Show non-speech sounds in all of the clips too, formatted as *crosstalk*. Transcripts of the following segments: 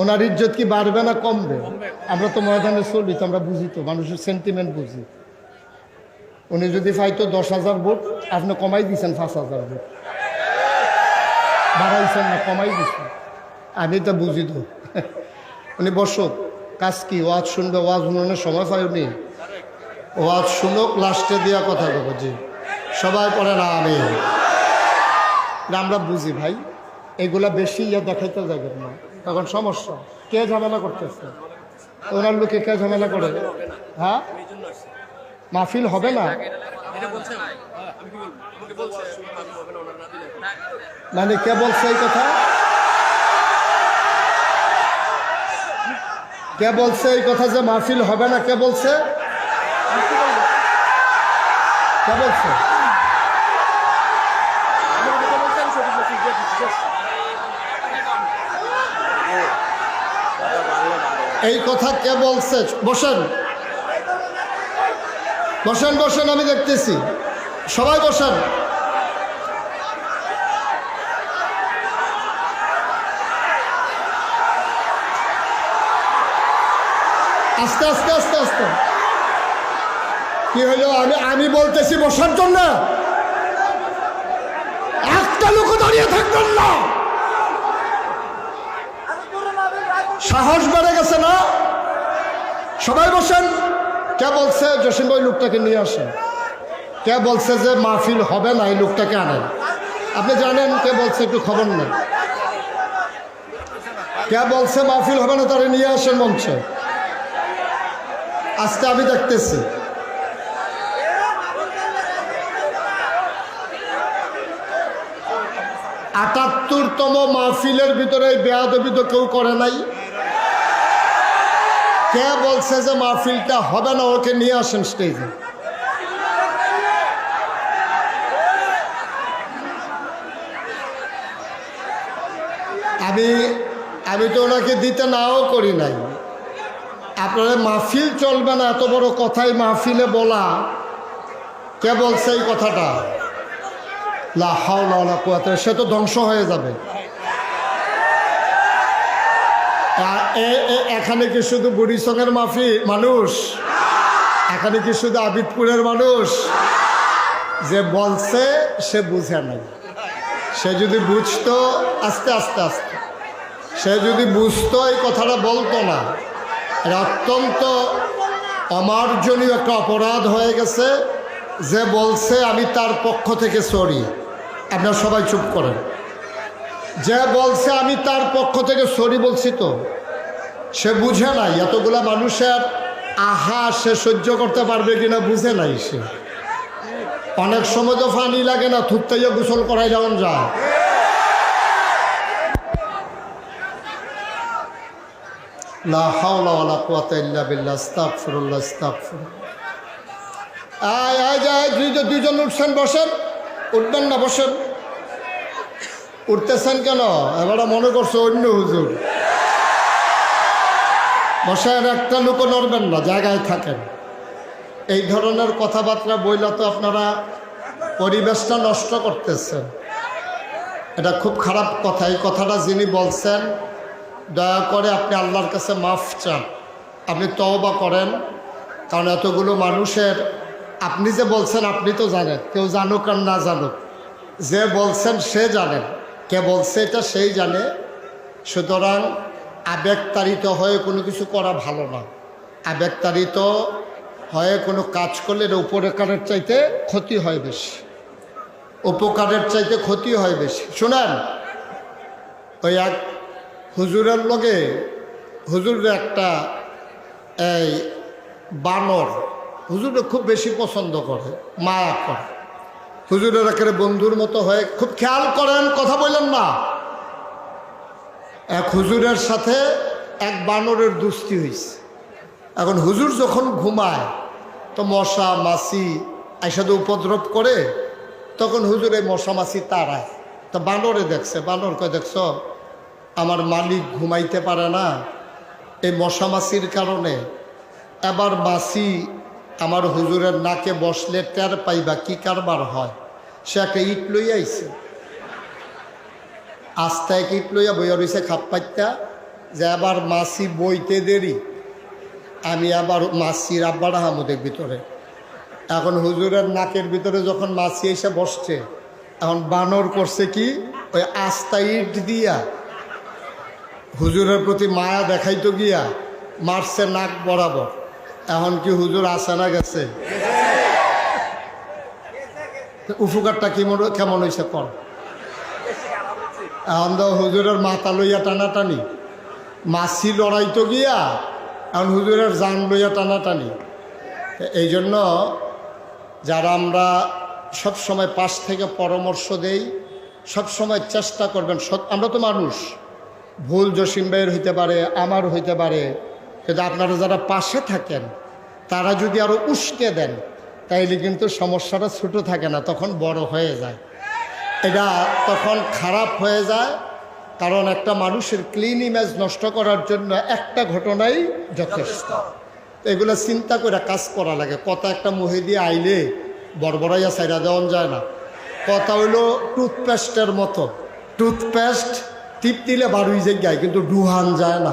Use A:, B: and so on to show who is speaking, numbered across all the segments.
A: ওনার ইজ্জত কি বাড়বে না কমবে? আমরা তো ময়দানে চলি, তো আমরা বুঝি তো, মানুষের সেন্টিমেন্ট বুঝি। উনি যদি পাইতো দশ হাজার ভোট, আপনি কমাই দিয়েছেন পাঁচ হাজার ভোট। বাড়াইছেন না, কমাই দিচ্ছেন আমি তো বুঝি তো। উনি বসুক কাজ কি? ওয়াজ শুনবে, ওয়াজ উন্নয়নের সময় পাই উনি। ওয়াজ শুনুক, লাস্টে দেওয়া কথা বলব, জি। সবাই পড়ে না আমি। আমরা বুঝি ভাই, এগুলা বেশি ইয়া দেখাইতে যাবেন না। তখন সমস্যা। কে ঝামেলা করতেছে? ওনার লোকে কে ঝামেলা করে? হ্যাঁ? মাহফিল হবে না? মানে কে বলছে এই কথা? কে বলছে এই কথা যে মাহফিল হবে না? কে বলছে? কে বলছে? এই কথা কে বলছে? বসেন। বসেন বসেন, আমি দেখতেছি। সবাই বসেন। আস্তে আস্তে আস্তে আস্তে। কি হলো? আমি আমি বলতেছি বসার জন্য? একটা লোক দাঁড়িয়ে থাকবেন না। সাহস বেড়ে গেছে না? সবাই বসেন। কে বলছে জসিম ভাই লোকটাকে নিয়ে আসেন? কে বলছে যে মাহফিল হবে না, এই লোকটাকে আনেন। আপনি জানেন কে বলছে, একটু খবর নেই কে বলছে মাহফিল হবে না, তারা নিয়ে আসেন মঞ্চে। আজকে আমি দেখতেছি। আটাত্তরতম মাহফিলের ভিতরে এই বেয়াদবি তো কেউ করে নাই। কে বলছে যে মাহফিলটা হবে না, ওকে নিয়ে আসেন স্টেজে আমি আমি তো ওনাকে দিতে নাও করি নাই। আপনারা মাহফিল চলবে না, এত বড় কথাই মাহফিলে বলা। কে বলছে এই কথাটা? লা কুয়াতা সে তো ধ্বংস হয়ে যাবে। এখানে কি শুধু বুড়িসঙ্গের মাফি মানুষ? এখানে কি শুধু আবিদপুরের মানুষ? যে বলছে, সে বুঝে নাই সে যদি বুঝতো, আস্তে আস্তে আস্তে। সে যদি বুঝতো, এই কথাটা বলতো না। এটা অত্যন্ত অমার্জনীয় একটা অপরাধ হয়ে গেছে। যে বলছে, আমি তার পক্ষ থেকে সরি। আপনারা সবাই চুপ করেন। যে বলছে, আমি তার পক্ষ থেকে সরি বলছি তো। সে বুঝে নাই, এতগুলা মানুষের আহা, সে সহ্য করতে পারবে কিনা বুঝে নাই সে। অনেক সময় তো ফানি লাগে না থুত্তাইয়া গোসল করাই যেমন যায়। দুইজন উঠছেন, বসেন। উঠবেন না, বসেন। উঠতেছেন কেন? এবারে মনে করছ অন্য হুজুর। বসেন একটা লোকও নড়বেন না, জায়গায় থাকেন। এই ধরনের কথাবার্তা বইলে তো আপনারা পরিবেশটা নষ্ট করতেছেন। এটা খুব খারাপ কথা। এই কথাটা যিনি বলছেন, দয়া করে আপনি আল্লাহর কাছে মাফ চান। আপনি তওবা করেন, কারণ এতগুলো মানুষের, আপনি যে বলছেন আপনি তো জানেন, কেউ জানুক আর না জানুক। যে বলছেন সে জানেন কে বলছে এটা সেই জানে। সুতরাং আবেগতাড়িত হয়ে কোনো কিছু করা ভালো না। আবেগতাড়িত হয়ে কোনো কাজ করলে এটা উপকারের চাইতে ক্ষতি হয় বেশি। উপকারের চাইতে ক্ষতি হয় বেশি। শোনেন, ওই এক হুজুরের লগে, হুজুরের একটা এই বানর হুজুরে খুব বেশি পছন্দ করে, মায়া করে। হুজুরের একেবারে বন্ধুর মতো হয়ে খুব খেয়াল করেন, কথা বললেন না। এক হুজুরের সাথে এক বানরের দুস্তি হয়েছে এখন হুজুর যখন ঘুমায়, তো মশা, মাছি আইসাদে উপদ্রব করে, তখন হুজুর এই মশা, মাছি তাড়ায়। তো বানরে দেখছে, বানর কয়, দেখছ, আমার মালিক ঘুমাইতে পারে না। এই মশা, মাছির কারণে এবার মাছি আমার হুজুরের নাকে বসলে টের পাইবা কি কারবার হয়। সে একটা ইট লই আইছে আস্তে এক ইট লইয়া বইয়া রয়েছে খাপ পাইতা যে আবার মাসি বইতে দেরি। আমি আবার মাছির আব্বার আহমদের ভিতরে। এখন হুজুরের নাকের ভিতরে যখন মাসি এসে বসছে, এখন বানর করছে কি? ওই আস্তা ইট দিয়া। হুজুরের প্রতি মায়া দেখাইতো গিয়া, মারছে নাক বরাবর। এখন কি হুজুর আসে না গেছে? উপকারটা কেমন কেমন হয়েছে কর এখন তো হুজুরের মাথা লইয়া টানাটানি। মাছি লড়াইতো গিয়া, এখন হুজুরের জান লইয়া টানাটানি। এই জন্য যারা আমরা সব সময় পাশ থেকে পরামর্শ দেই, সব সময় চেষ্টা করবেন আমরা তো মানুষ। ভুল জসিম ভাইয়ের হইতে পারে, আমার হইতে পারে। কিন্তু আপনারা যারা পাশে থাকেন, তারা যদি আরও উস্কে দেন, তাইলে কিন্তু সমস্যাটা ছোটো থাকে না, তখন বড় হয়ে যায়। এটা তখন খারাপ হয়ে যায়, কারণ একটা মানুষের ক্লিন ইমেজ নষ্ট করার জন্য একটা ঘটনাই যথেষ্ট। এগুলো চিন্তা করে কাজ করা লাগে। কথা একটা মুহে দিয়ে আইলে বড়বড়াইয়া সাইরা দেওয়ান যায় না। কথা হইল টুথপেস্টের মতো। টুথপেস্ট টিপ দিলে বারুই জায়গায় কিন্তু ডুহান যায় না।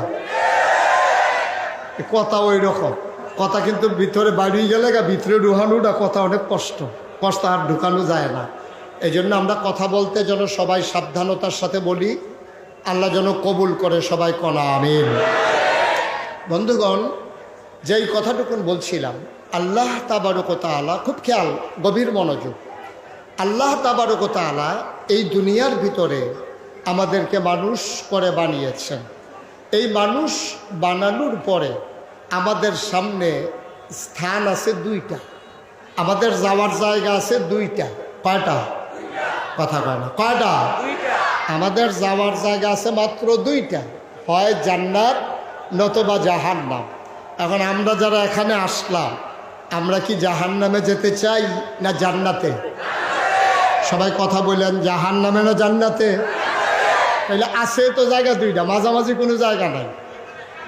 A: কথা ওই রকম। কথা কিন্তু ভিতরে বাড়ি গেলে গা, ভিতরে ডুহানোটা কথা অনেক কষ্ট। কষ্ট আর ঢুকানো যায় না। এই জন্য আমরা কথা বলতে যেন সবাই সাবধানতার সাথে বলি, আল্লাহ যেন কবুল করে সবাই কনা, আমিন। বন্ধুগণ, যেই কথাটুকুন বলছিলাম, আল্লাহ তাবারকতা আলা খুব খেয়াল, গভীর মনোযোগ। আল্লাহ তাবারকতা আলা এই দুনিয়ার ভিতরে আমাদেরকে মানুষ করে বানিয়েছেন। এই মানুষ বানানোর পরে আমাদের সামনে স্থান আছে দুইটা, আমাদের যাওয়ার জায়গা আছে দুইটা, কয়টা? কথা কয় না। কয়টা? আমাদের যাওয়ার জায়গা আছে মাত্র দুইটা। হয় জান্নাত নতবা জাহান্নাম। এখন আমরা যারা এখানে আসলাম আমরা কি জাহান্নামে যেতে চাই না জান্নাতে? সবাই কথা বললেন জাহান্নামে না জান্নাতে? তাহলে আছে তো জায়গা দুইটা মাঝামাঝি কোনো জায়গা নাই।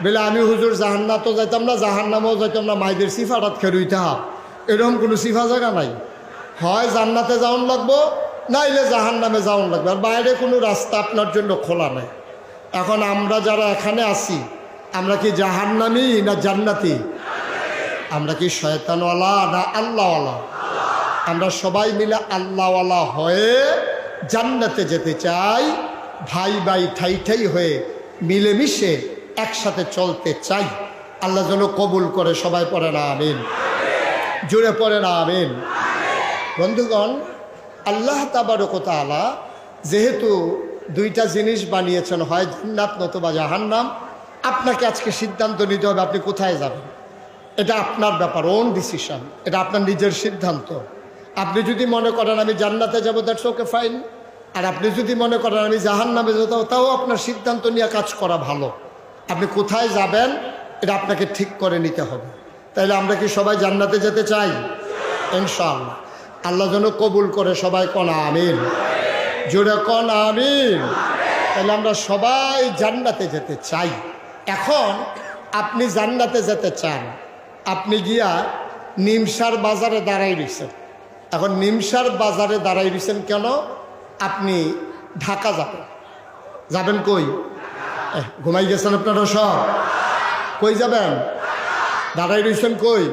A: বলে আমি হুজুর জাহান্নাতও যাইতাম না জাহান্নামেও যাইতাম না মাইদের সিফাটাত খেরুইতে হাব এরকম কোনো সিফা জায়গা নাই। হয় জান্নাতে যাওন লাগবো নাইলে জাহান নামে যাওন লাগবে। আর বাইরে কোনো রাস্তা আপনার জন্য খোলা নেই। এখন আমরা যারা এখানে আছি, আমরা কি জাহান্নামি না জান্নাতি? আমরা কি শয়তানওয়ালা না আল্লাহওয়ালা? আমরা সবাই মিলে আল্লাহওয়ালা হয়ে জান্নাতে যেতে চাই, ভাই ভাই ঠাই ঠাই হয়ে মিলেমিশে একসাথে চলতে চাই। আল্লাহ যেন কবুল করে সবাই পড়ে না, আমিন। জুড়ে পড়ে না, আমিন। বন্ধুগণ আল্লাহ তাবারকতালা যেহেতু দুইটা জিনিস বানিয়েছেন, হয় জান্নাত নতুবা জাহান্নাম, আপনাকে আজকে সিদ্ধান্ত নিতে হবে আপনি কোথায় যাবেন। এটা আপনার ব্যাপার ওন ডিসিশন এটা আপনার নিজের সিদ্ধান্ত। আপনি যদি মনে করেন আমি জান্নাতে যাব দ্যাটস ওকে ফাইন আর আপনি যদি মনে করেন আমি জাহান নামে তাও আপনার সিদ্ধান্ত নিয়ে কাজ করা ভালো। আপনি কোথায় যাবেন, এটা আপনাকে ঠিক করে নিতে হবে। তাইলে আমরা কি সবাই জান্নাতে যেতে চাই? ইনশাআল্লাহ। আল্লাহ যেন কবুল করে সবাই কন, আমিন। জোরে কন, আমিন। তাহলে আমরা সবাই জান্নাতে যেতে চাই। এখন আপনি জান্নাতে যেতে চান। আপনি গিয়া নিমসার বাজারে দাঁড়াই রয়েছেন এখন নিমসার বাজারে দাঁড়াই রয়েছেন কেন? আপনি ঢাকা যাবেন। যাবেন কই? ঘুমাই গেছেন আপনারা সব? কই যাবেন? দাঁড়াই রয়েছেন কই?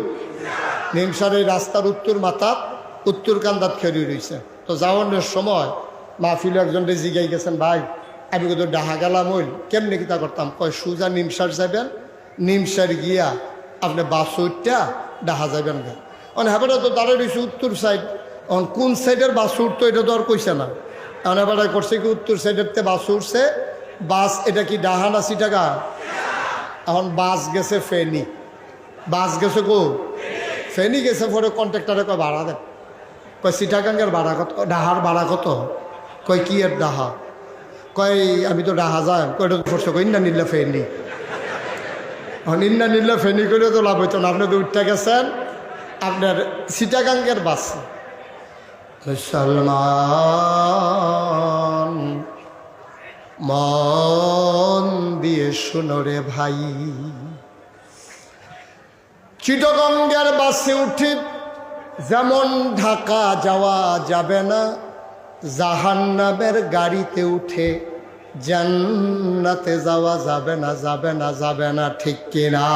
A: নিমসার এই রাস্তার উত্তর মাথাত উত্তর কান্দাত খেরি রয়েছে তো যাওয়ানোর সময় মাহফিল একজন জিগাই গেছেন, ভাই, আমি কিন্তু ডাহা গেলাম ওই, কেমনি কিতা করতাম? কয়, সুজা নিমসার যাবেন নিমসার গিয়া আপনি বাসুরটা ডাহা যাবেন গা। অন হেবারে তো দাঁড়াই রয়েছে উত্তর সাইড। অন, কোন সাইডের বাস উঠতো এটা তো আর কইছে না। এখন এবারে করছে কি, উত্তর সাইডের তে বাস উঠছে, বাস এটা কি ডাহা না সিটাকা এখন বাস গেছে ফেনি। বাস গেছে কো? ফেনি গেছে, পরে কন্ট্রাক্টারে কয়, ভাড়া দেন। কয় সিটাগাঙ্গের ভাড়া কত? ডাহার ভাড়া কত? কয়, কি এর ডাহা? কয়, আমি তো ডাহা যাই কয়, এটা করছ কই না নিলে ফেনি। নিন্না নিলে ফেনি করে তো লাভ হইতো না। আপনি তো উঠতে গেছেন। আপনার সিটাগাঙ্গের বাস। মন দিয়ে শুনো রে ভাই। চিটগঙ্গের বাসে উঠি যেমন ঢাকা যাওয়া যাবে না জাহান্নাবের গাড়িতে উঠে জান্নাতে যাওয়া যাবে না যাবে না যাবে না, ঠিক কিনা?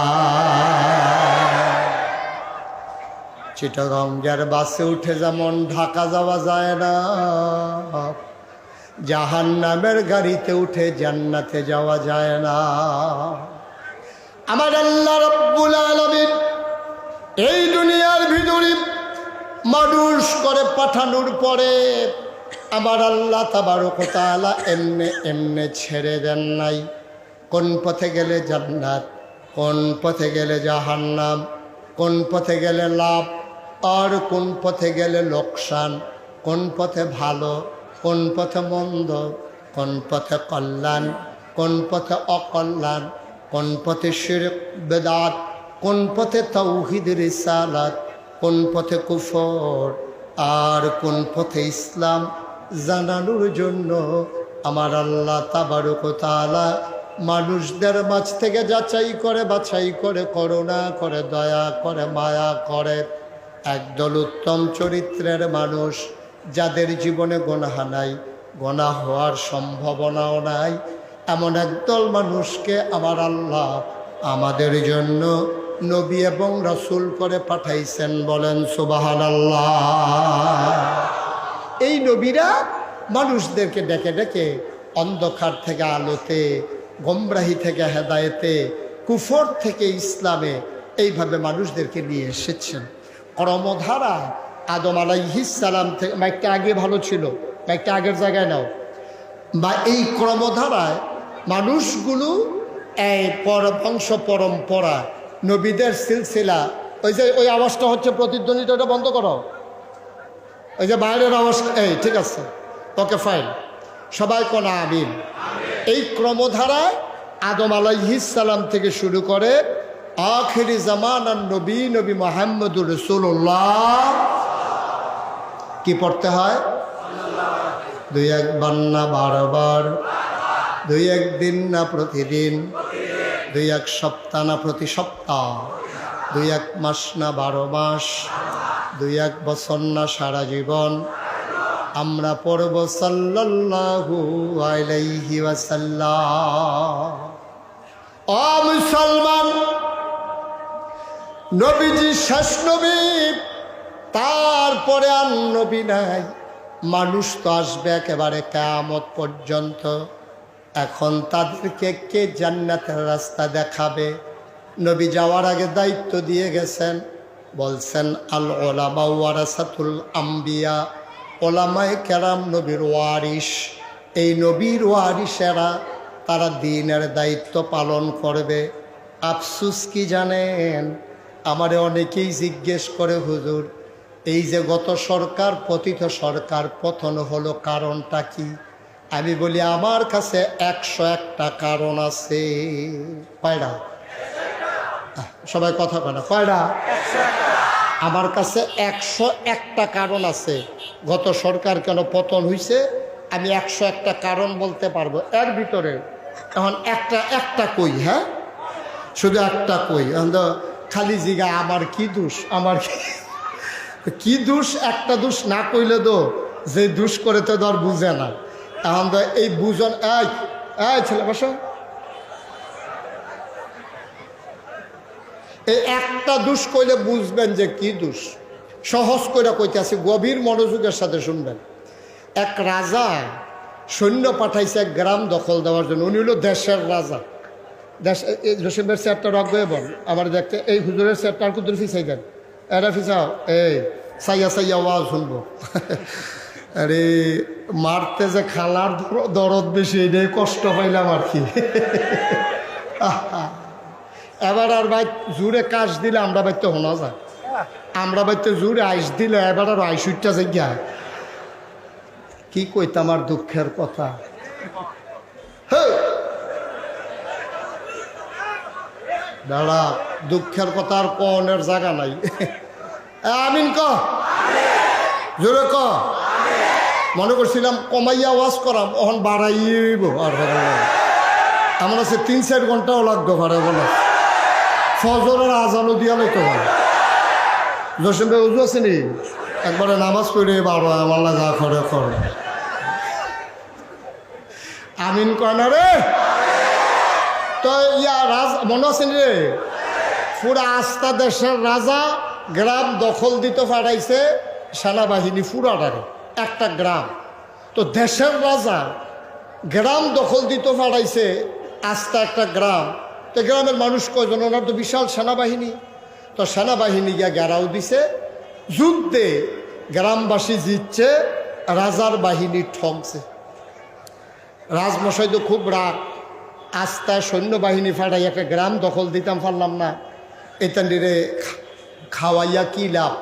A: চিটগঙ্গের বাসে উঠে যেমন ঢাকা যাওয়া যায় না, জাহান্নামের গাড়িতে উঠে জান্নাতে যাওয়া যায় না। আমার আল্লাহ রব্বুল আলমিন এই দুনিয়ার ভিতরে মানুষ করে পাঠানোর পরে আমার আল্লাহ তাবারকতালা এমনে এমনে ছেড়ে দেন নাই কোন পথে গেলে জান্নাত কোন পথে গেলে জাহান্নাম কোন পথে গেলে লাভ আর কোন পথে গেলে লোকসান কোন পথে ভালো কোন পথে মন্দ কোন পথে কল্যাণ কোন পথে অকল্যাণ কোন পথে শিরক বেদাত কোন পথে তৌহিদ রিসালাত কোন পথে কুফর, আর কোন পথে ইসলাম জানানোর জন্য আমার আল্লাহ তাবারক তাআলা মানুষদের মাঝ থেকে যাচাই করে, বাছাই করে, করুণা করে, দয়া করে, মায়া করে। একদল উত্তম চরিত্রের মানুষ যাদের জীবনে গোনাহা নাই গোনা হওয়ার সম্ভাবনাও নাই। এমন একদল মানুষকে আমার আল্লাহ আমাদের জন্য নবী এবং রসুল করে পাঠাইছেন বলেন সুবাহান এই নবীরা মানুষদেরকে ডেকে ডেকে অন্ধকার থেকে আলোতে, গমরাহি থেকে হেদায়েতে, কুফর থেকে ইসলামে এইভাবে মানুষদেরকে নিয়ে এসেছেন। কর্মধারা আদম আলাইহিসালাম থেকে মাইকটা আগে ভালো ছিল, মাইকটা আগের জায়গায় নাও। বা এই ক্রমধারায় মানুষগুলো পর বংশ পরম্পরা নবীদের সিলসিলা। ওই যে ওই আওয়াজটা হচ্ছে প্রতিদ্বন্দ্বিতা ওটা বন্ধ করো। ওই যে বাইরের আওয়াজ এই ঠিক আছে। Okay fine. সবাই কোনা আমিন? এই ক্রমধারায় আদম আলাইহিসালাম থেকে শুরু করে আখেরি জামান আর নবী নবী মোহাম্মদুর রসুল্লাহ কি পড়তে হয়? দুই একবার না বারবার দুই একদিন না প্রতিদিন। দুই এক সপ্তাহ না প্রতি সপ্তাহ, দুই এক মাস না বারো মাস, দুই এক বছর না সারা জীবন। আমরা পড়ব সাল্লাল্লাহু আলাইহি ওয়াসাল্লাম। নবীজি শেষ নবী, তারপরে আর নবী নাই। মানুষ তো আসবে একেবারে কেয়ামত পর্যন্ত। এখন তাদেরকে কে জান্নাতের রাস্তা দেখাবে? নবী যাওয়ার আগে দায়িত্ব দিয়ে গেছেন। বলছেন আল ওলামা ওয়ারাসাতুল আম্বিয়া, ওলামায় কেরাম নবীর ওয়ারিস এই নবীর ওয়ারিসেরা তারা দিনের দায়িত্ব পালন করবে। আফসুস কি জানেন? আমারে অনেকেই জিজ্ঞেস করে, হুজুর, এই যে গত সরকার, পতিত সরকার, পতন হলো কারণটা কি? আমি বলি, আমার কাছে একশো একটা কারণ আছে। কয়টা? সবাই কথা কয় না। কয়টা? আমার কাছে একশো একটা কারণ আছে। গত সরকার কেন পতন হয়েছে আমি একশো একটা কারণ বলতে পারব। এর ভিতরে এখন একটা একটা কই হ্যাঁ? শুধু একটা কই। খালি জিগা, আমার কি দোষ? আমার *laughs* কি দোষ? একটা দোষ না কইলে তো যে দোষ করে তো ধর বুঝে না। তো এই বুঝন, এই এই ছেলে, বসো। এই একটা দোষ কইলে বুঝবেন যে কি দোষ। সহজ করে কইতেছি গভীর মনোযোগের সাথে শুনবেন। এক রাজা সৈন্য পাঠাইছে এক গ্রাম দখল দেওয়ার জন্য, উনি হলো দেশের রাজা। দেশ জসিমের চেয়ারটা রক বল আমার দেখতে, এই হুজুরের চেয়ারটা আর কুদুর ফিসাই দেন এরা ফিসাও এই, সাইয়া সাইয়া ওয়াজ শুনব। *laughs* আরে, মারতে যে খালার দর- দরদ বেশি, এটাই কষ্ট পাইলাম আর কি। এবার আর ভাই জুড়ে কাশ দিলে আমরা বাইতে শোনা যায়। আমরা বাইতে জুড়ে আইস দিলে এবার আর আইসুইটা জায়গা কি কইতাম আর দুঃখের কথা! দাঁড়া, দুঃখের কথা আর কনের জায়গা নাই। আমিন ক? জোরে ক? মনে করছিলাম, কমাইয়া ওয়াজ করাম ওখান বাড়াইব, আর আমার আছে, তিন চার ঘন্টাও লাগবে ভাড়া বলে। ফজরের আজানও দিয়া লইতে পারে জসিম ভাই, উজু আছে নি? একবারে নামাজ পড়ে বারো আমার যা করে করে। আমিন কয় রে? তো ইয়া রাজ, মনে আছে নি রে? পুরা আস্থা দেশের রাজা গ্রাম দখল দিতে পাঠাইছে, সেনাবাহিনী পুরাটারে। একটা গ্রাম। তো দেশের রাজা গ্রাম দখল দিতে পাঠাইছে আস্থা একটা গ্রাম। তো গ্রামের মানুষ কয়জন? ওনার তো বিশাল সেনাবাহিনী। তো সেনাবাহিনী গিয়া গেরাও দিছে। যুদ্ধে গ্রামবাসী জিতছে, রাজার বাহিনী ঠকছে রাজমশাই তো খুব রাগ। আস্তায় সৈন্যবাহিনী ফাটাই একটা গ্রাম দখল দিতাম পারলাম না। এতান্ডিরে খাওয়াইয়া কি লাভ?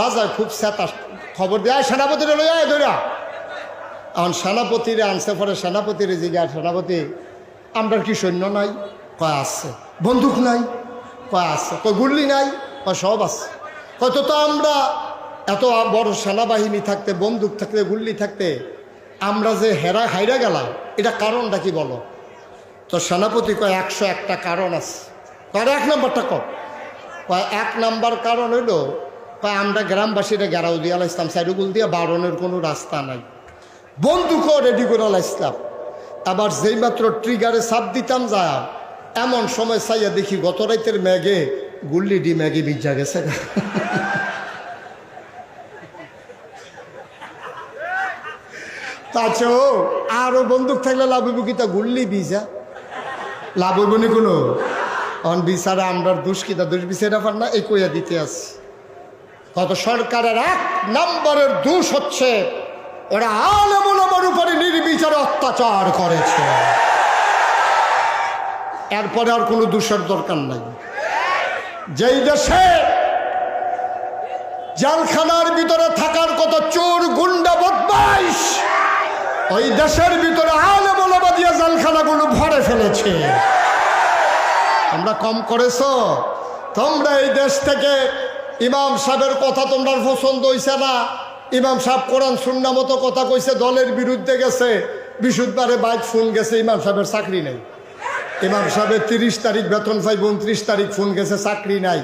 A: রাজা খুব স্যাতা খবর দেয় সেনাপতিরে লই আয় ধরা এখন সেনাপতিরে আনছে, পরে সেনাপতিরে জিগা সেনাপতি, আমরা কি সৈন্য নাই? কয়, আছে। বন্দুক নাই? কয়, আছে। কয়, গুল্লি নাই? কয়, সব আছে। হয়তো তো আমরা এত বড় সেনাবাহিনী থাকতে, বন্দুক থাকতে, গুল্লি থাকতে, আমরা যে হেরা, হাইরা গেলাম, এটা কারণটা কি বলো? তো সেনাপতি কয়, একশো একটা কারণ আছে। কয় এক নম্বরটা কর কয়, এক নাম্বার কারণ হইল কয় আমরা গ্রামবাসীরা গেরাও দিয়ে ইসলাম সাইডুগুল দিয়ে বারণের কোনো রাস্তা নাই। বন্দুকও রেডি করে ইসলাম। আবার যেই মাত্র ট্রিগারে সাপ দিতাম যা এমন সময় চাইয়া দেখি গত রাইতের ম্যাগে গুল্লি ডি ম্যাগে বিজা গেছে। আরও বন্দুক থাকলে লাভ হইব কি তা গুল্লি বিজা লাভ হইব নি কোনো? অন বিচারে আমরা দুষ্কিতা দুষ্বিচারা পার না এই কইয়া দিতে আছি। কত সরকারের এক নম্বরের দোষ হচ্ছে, ওরা আলমুলমার উপরে নির্বিচারে অত্যাচার করেছে। এরপরে আর কোনো দোষের দরকার নাই। যেই দেশে জালখানার ভিতরে থাকার কত চোর, গুন্ডা, বদমাইশ, ওই দেশের ভিতরে আলমুলমা দিয়ে জালখানাগুলো ভরে ফেলেছে। আমরা কম করেছ, তোমরা এই দেশ থেকে ইমাম সাহেবের কথা তোমরা পছন্দ হইছে না? ইমাম সাহেব কোরআন শূন্য মতো কথা কইছে, দলের বিরুদ্ধে গেছে, বিশুদ্ধবারে বাইক ফোন গেছে, ইমাম সাহেবের চাকরি নেই। ইমাম সাহেবের তিরিশ তারিখ বেতন পাইব, উনত্রিশ তারিখ ফোন গেছে, চাকরি নাই।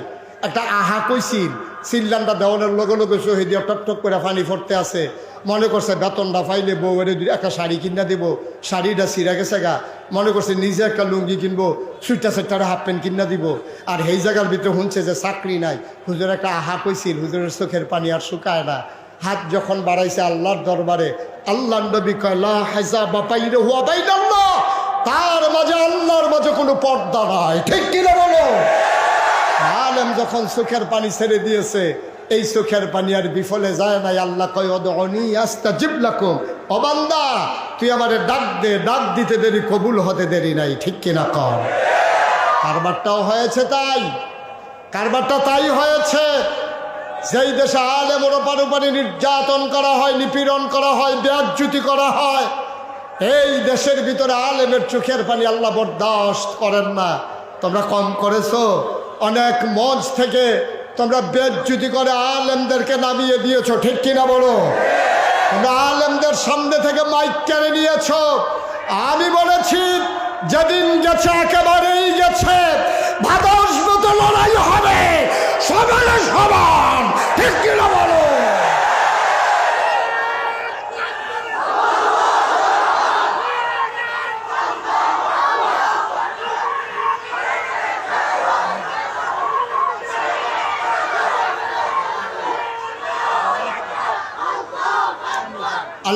A: একটা আহা কইছিল সিল্লানটা দেওয়ানের লগে লগে শহীদ টক করে পানি ফরতে আছে। মনে করছে বেতনটা পাইলে বউয়ের একটা শাড়ি কিনা দেবো। শাড়িটা ছিঁড়া গেছে গা। মনে করছে নিজে একটা লুঙ্গি কিনবো সুইটা সেটার হাফ প্যান্ট কিনা দিব। আর সেই জায়গার ভিতরে শুনছে যে চাকরি নাই। হুজুর একটা আহা কইছিল, হুজুরের চোখের পানি আর শুকায় না। হাত যখন বাড়াইছে আল্লাহর দরবারে, আল্লাহ নবী কয়লা হাইজা বাপাইরে হুয়া বাইনাল্লাহ। তার মাঝে আল্লাহর মাঝে কোনো পর্দা নাই। ঠিক কিনা বলো? আলেম যখন চোখের পানি ছেড়ে দিয়েছে, এই চোখের পানি আর বিফলে যায় নাই। আল্লাহ কয় আস্তা জিবলাকুম অবান্দা তুই আমারে ডাক দে, ডাক দিতে দেরি, কবুল হতে দেরি নাই, ঠিক কিনা কর? কারবারটাও হয়েছে তাই, কারবারটা তাই হয়েছে। যেই দেশে আলেমের ওপার উপরে নির্যাতন করা হয়, নিপীড়ন করা হয় ব্যাজ্যুতি করা হয়, এই দেশের ভিতরে আলেমের চোখের পানি আল্লাহ বরদাস্ত করেন না। তোমরা কম করেছ? অনেক মঞ্চ থেকে তোমরা বেজ্জুতি করে আলেমদেরকে নামিয়ে দিয়েছ, ঠিক কিনা বলো? তোমরা আলেমদের সামনে থেকে মাইক কেড়ে নিয়েছ। আমি বলেছি, যেদিন গেছে, একেবারেই গেছে। ভাদস মতো লড়াই হবে, সবাই সমান, ঠিক কিনা বলো?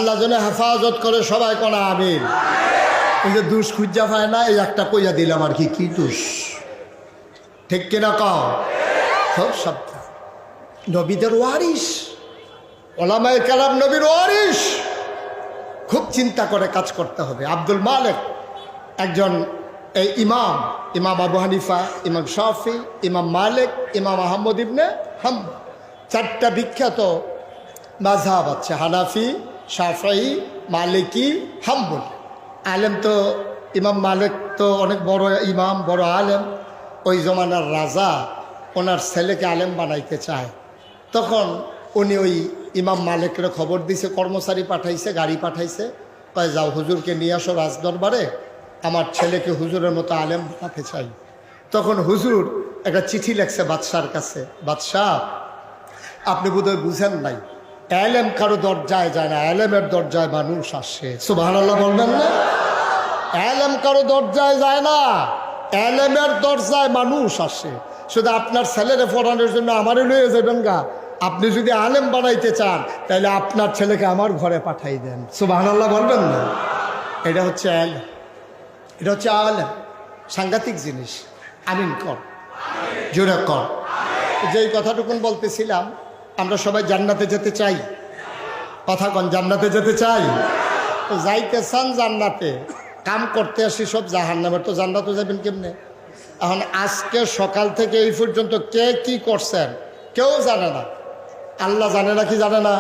A: আল্লাহ যেন হেফাজত করে সবাই কোনা আমিন। এই যে দুষ খুঁজা পায় না, এই একটা কইয়া দিলাম আর কি কি দুষ? ঠিক কিনা কও? সব সব নবীদের ওয়ারিস ওলামায় কালাম নবীর ওয়ারিস খুব চিন্তা করে কাজ করতে হবে। আব্দুল মালেক একজন এই ইমাম ইমাম আবু হানিফা, ইমাম শাফি, ইমাম মালিক, ইমাম আহমদ ইবনে হাম চারটা বিখ্যাত মাঝহাব আছে, হানাফি শাফাই, মালিকি, হাম্বল। আলেম তো ইমাম মালিক তো অনেক বড় ইমাম, বড় আলেম। ওই জমানার রাজা ওনার ছেলেকে আলেম বানাইতে চায়। তখন উনি ওই ইমাম মালিকের খবর দিছে, কর্মচারী পাঠাইছে, গাড়ি পাঠাইছে। কয়, যাও হুজুরকে নিয়ে আসো রাজদরবারে। আমার ছেলেকে হুজুরের মতো আলেম বানাতে চাই। তখন হুজুর একটা চিঠি লেখছে বাদশার কাছে, বাদশাহ, আপনি বোধহয় বুঝেন নাই এলেম কারও দরজায় যায় না, এলেমের দরজায় মানুষ আসে। সুবাহ বলবেন না? এলেম কারও দরজায় যায় না, এলেমের দরজায় মানুষ আসে। শুধু আপনার ছেলেরে পড়ানোর জন্য আমারই লয়ে যাবেন গা। আপনি যদি আলেম বানাইতে চান, তাহলে আপনার ছেলেকে আমার ঘরে পাঠাই দেন। সুবাহ বলবেন না? এটা হচ্ছে এলেম। এটা হচ্ছে আলেম। সাংঘাতিক জিনিস। আমিন কর। জোরে কর। যেই কথাটুকুন বলতেছিলাম আমরা সবাই জান্নাতে যেতে চাই। কথা কন জান্নাতে যেতে চাই। তো যাইতে চান জান্নাতে, কাম করতে আসি সব জাহান নামের তো জান্নাতে যাবেন কেমনে? এখন আজকে সকাল থেকে এই পর্যন্ত কে কি করছেন, কেউ জানে না। আল্লাহ জানে না কি জানে না?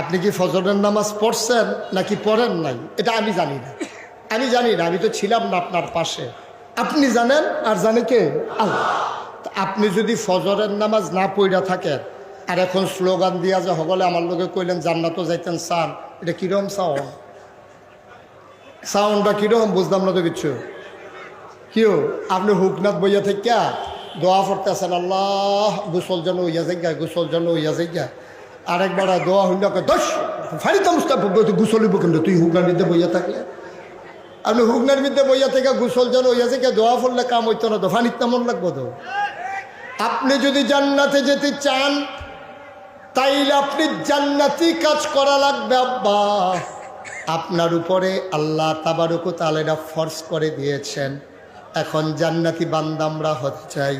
A: আপনি কি ফজরের নামাজ পড়ছেন নাকি পড়েন নাই? এটা আমি জানি না। আমি জানি না, আমি তো ছিলাম না আপনার পাশে। আপনি জানেন আর জানে কে? আল্লাহ। আপনি যদি ফজরের নামাজ না পড়া থাকেন আর এখন স্লোগান দিয়া যে সকলে আমার লোকে কইলেন, জান্নাতও যাইতেন চান এটা কিরম সাউন্ড সাউন্ডটা কীরকম বুঝলাম না তো কিচ্ছু কিও, আপনি হুকনাথ বইয়া থেকে দোয়া পড়তে আছেন আল্লাহ, গুসল যেন হইয়া যাইগা, গুসল যেন হইয়া যাইগা। আরেকবার দোয়া হইল দশ ফারিতাম গুসলিব কিন্তু তুই হুকনার বিদ্যে বইয়া থাকলে। আপনি হুকনার বিদ্যে বইয়া থেকে গুসল যেন হইয়া যাইগা, দোয়া পড়লে কাম হইতো না তো ফানিত তেমন লাগবো তো। আপনি যদি জান্নাতে যেতে চান তাইলে আপনি জান্নাতি কাজ করা লাগবে, আব্বা। আপনার উপরে আল্লাহ তাবারুকু তালেরা ফর্স করে দিয়েছেন। এখন জান্নাতি বান্দা আমরা হতে চাই।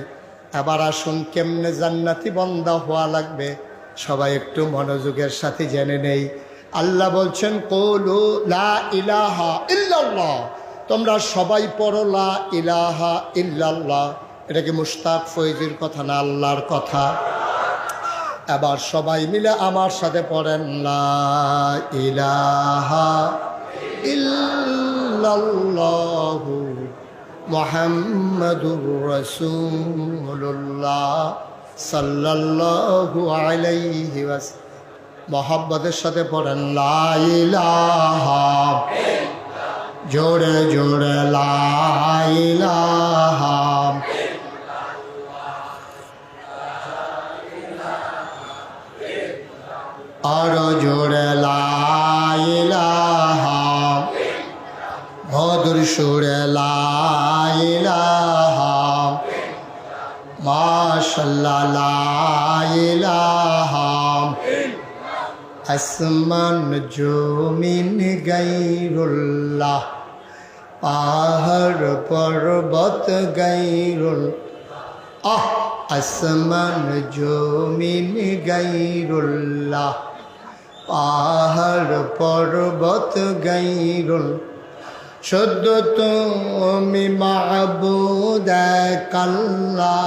A: এবার আসুন, কেমনে জান্নাতি বান্দা হওয়া লাগবে? সবাই একটু মনোযোগের সাথে জেনে নেই। আল্লাহ বলছেন, কৌলু লা ইলাহা ইল্লাল্লাহ। তোমরা সবাই পড়ো, লা ইলাহা ইল্লাল্লাহ। এটা কি মুশতাক ফৈজির কথা না আল্লাহর কথা? এবার সবাই মিলে আমার সাথে পড়েন ইলাহা মুহাম্মাদুর রাসূলুল্লাহ সাল্লাল্লাহু আলাইহি ওয়াসাল্লাম মহাব্বতের সাথে পড়েন জোরে জোরে, লা ইলাহা আর জোরে লাইলাহা মধুর সুরে লাইলাহা মাশাল্লাহ লাইলাহা আসমান জমিন গাইরুল্লাহ। পাহাড় পর্বত গাইরুল আহ! আসমান জমিন গাইরুল্লাহ পাহাড় পর্বত গাইরুল সদ্য তুমি মাহবুদ কাল্লা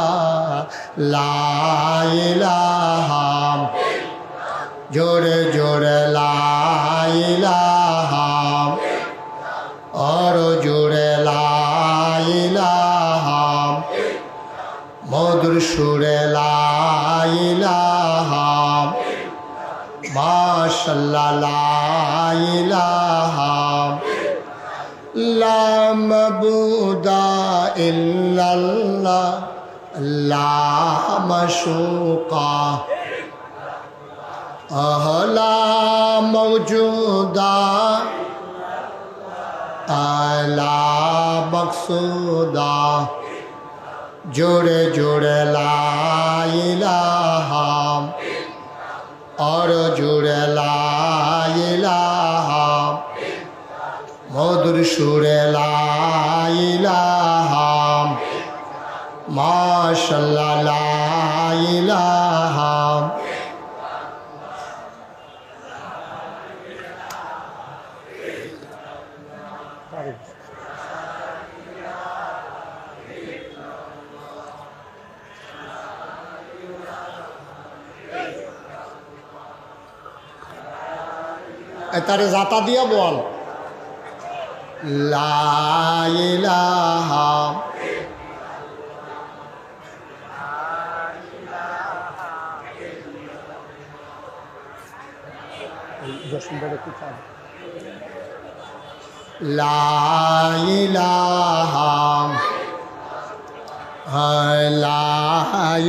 A: লাইলাহাম জোরে জোরে লাইলাহাম মাশাল্লাহ লাইলাহাম লা মাবুদা ইল্লাল্লাহ লা মাশুকা আহলা মৌজুদা আলা মকসুদা জোরে জোরে লাইলাহাম और জোরে লাইলাহাম মধুর সুরে লাইলাহাম মাশাল্লাহ তারে জাতা দিয়া বল। লাইলাহা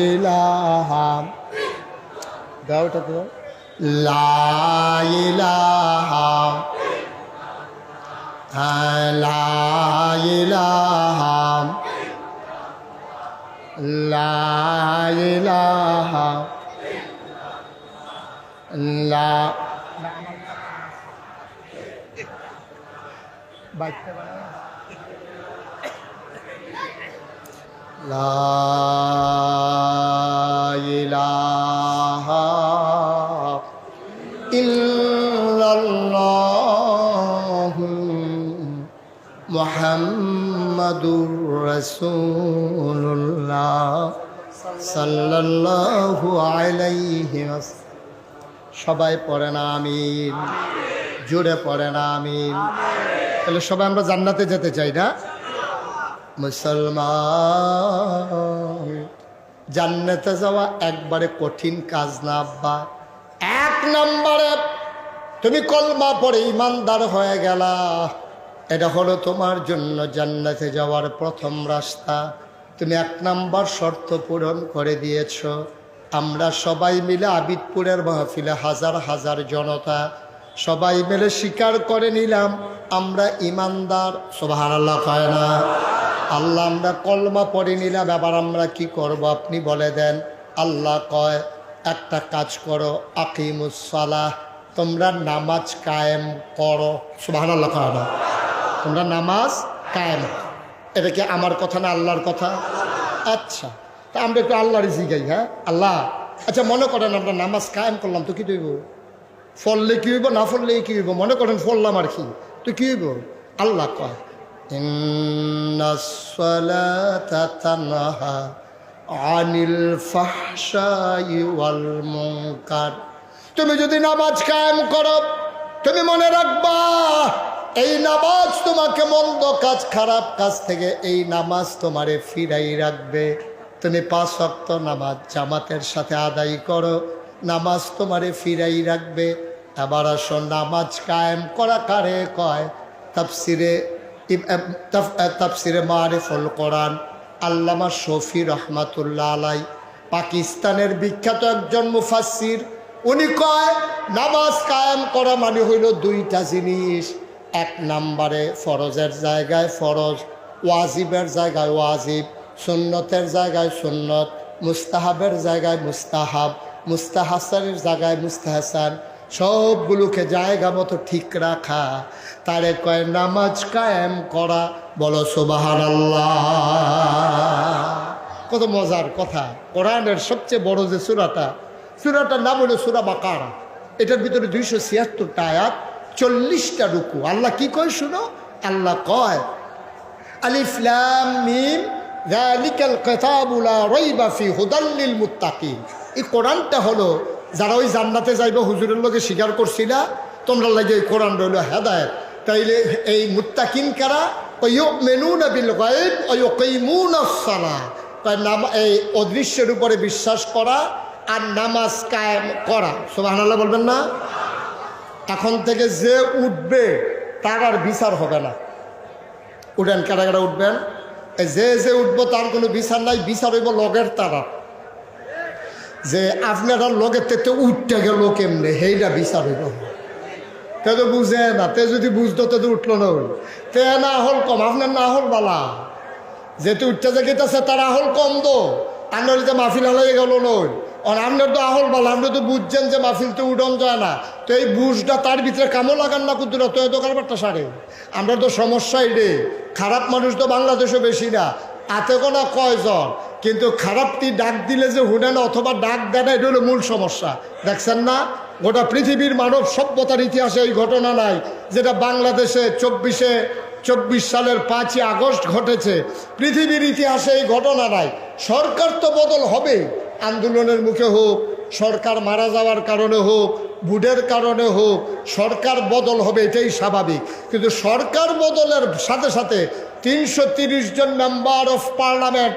A: লাইলাহা দাও এটা তো লা ইলাহা গাও ওটা তো লা লা ইলাহা ইল্লাল্লাহ মুহাম্মাদুর রাসূলুল্লাহ সাল্লাল্লাহু আলাইহি সবাই পড়েন আমিন। জোরে পড়েন আমিন। তাহলে সবাই আমরা জান্নাতে যেতে চাই না? মুসলমান, জান্নাতে যাওয়া একবারে কঠিন কাজ না, আব্বা। নম্বরে, তুমি কলমা পড়ে ইমানদার হয়ে গেলা। এটা হলো তোমার জন্য জান্নাতে যাওয়ার প্রথম রাস্তা। তুমি এক নাম্বার শর্ত পূরণ করে দিয়েছ। আমরা সবাই মিলে আবিদপুরের মাহফিলে হাজার হাজার জনতা, সবাই মিলে স্বীকার করে নিলাম, আমরা ইমানদার। সোভান আল্লাহ কয় না? আল্লাহ আমরা কলমা পড়ে নিলাম, এবার আমরা কি করব আপনি বলে দেন। আল্লাহ কয় একটা কাজ করো আকিমুসালাহ তোমরা নামাজ কায়েম করো। সুবাহ আল্লাহ কয় না তোমরা নামাজ কায়েম এটা কি আমার কথা না আল্লাহর কথা? আচ্ছা তা আমরা একটু আল্লাহর জিগাই হ্যাঁ? আল্লাহ আচ্ছা মনে করেন আমরা নামাজ কায়েম করলাম, তো কি দইব ফললে কি হইব, না ফললে কি হইব? মনে করেন ফললাম আর কি, তো কি হইব? আল্লাহ কয় আনিল ওয়াল তুমি যদি নামাজ কায়েম করো, তুমি মনে রাখবা, এই নামাজ তোমাকে মন্দ কাজ, খারাপ কাজ থেকে এই নামাজ তোমারে ফিরাই রাখবে। তুমি পাঁচ ওয়াক্ত নামাজ জামাতের সাথে আদায় করো, নামাজ তোমারে ফিরাই রাখবে। এবার আসো, নামাজ কায়েম করা কারে কয়? তাফসিরে তাফসিরে মারিফুল কোরআন। আল্লামা শফি রহমাতুল্লাহ আলাই। পাকিস্তানের বিখ্যাত একজন মুফাসির উনি কয়, নামাজ কায়েম করা মানে হইল দুইটা জিনিস। এক নাম্বারে ফরজের জায়গায় ফরজ, ওয়াজিবের জায়গায় ওয়াজিব, সুন্নতের জায়গায় সুন্নত, মুস্তাহাবের জায়গায় মুস্তাহাব, মুস্তাহাসানের জায়গায় মুস্তাহাসান সবগুলোকে জায়গা মতো ঠিক রাখা। তারে কয়, নামাজ কায়েম করা। বলো সোবাহান কত মজার কথা। কোরআনের সবচেয়ে বড় যে সুরাটা, সুরাটার নাম হলো সুরা বাকারা। এটার ভিতরে দুইশো ছিয়াত্তরটা আয়াত, চল্লিশটা রুকু। আল্লাহ কি কয় শুনো? আল্লাহ কয় আলিফলাম মিম কিতাবুলা রাইবা ফি হুদাল্লিল মুত্তাকিন। এই কোরআনটা হলো যারা ওই জান্নাতে যাইবে, হুজুরের লগে স্বীকার করছি না তোমরা লাগে এই কোরআন রইল হেদায়ত। তাইলে এই মুত্তাকিন কারা? এই অদৃশ্যের উপরে বিশ্বাস করা আর নামাজ কায়েম করা। সুবহানাল্লাহ বলবেন না? এখন থেকে যে উঠবে, তার আর বিচার হবে না। উঠেন, কারা কারা উঠবেন? যে যে উঠবো, তার কোনো বিচার নাই, বিচার হইব লগের তারা যে আপনারা লগের থেকে উঠতে গেল কেমনে? সেইটা বিচার হইব তে তো বুঝে না, তে যদি বুঝতো তো উঠল না ওই তে না হল কম আপনার না হল বালা। যেহেতু উঠতে যে গেতেছে তার আহল কম তো আপনার যে মাহফিল হলে গেল নই আর আপনার তো আহল বালা আপনি তো বুঝছেন যে মাহফিল তো উঠন যায় না। তো এই বুঝটা তার ভিতরে কামও লাগান না কুতুরা তো এত কারবারটা সারে আমরা তো সমস্যাই রে খারাপ মানুষ তো বাংলাদেশও বেশি না। আতে কোনো কয়জন? কিন্তু খারাপটি ডাক দিলে যে হুনে না অথবা ডাক দেয় না, এটা হলো মূল সমস্যা। দেখছেন না? গোটা পৃথিবীর মানব সভ্যতার ইতিহাসে এই ঘটনা নাই, যেটা বাংলাদেশে চব্বিশে, চব্বিশ সালের পাঁচই আগস্ট ঘটেছে। পৃথিবীর ইতিহাসে এই ঘটনা নাই। সরকার তো বদল হবে আন্দোলনের মুখে হোক, সরকার মারা যাওয়ার কারণে হোক বুডের কারণে হোক, সরকার বদল হবে এটাই স্বাভাবিক। কিন্তু সরকার বদলের সাথে সাথে তিনশো জন মেম্বার অফ পার্লামেন্ট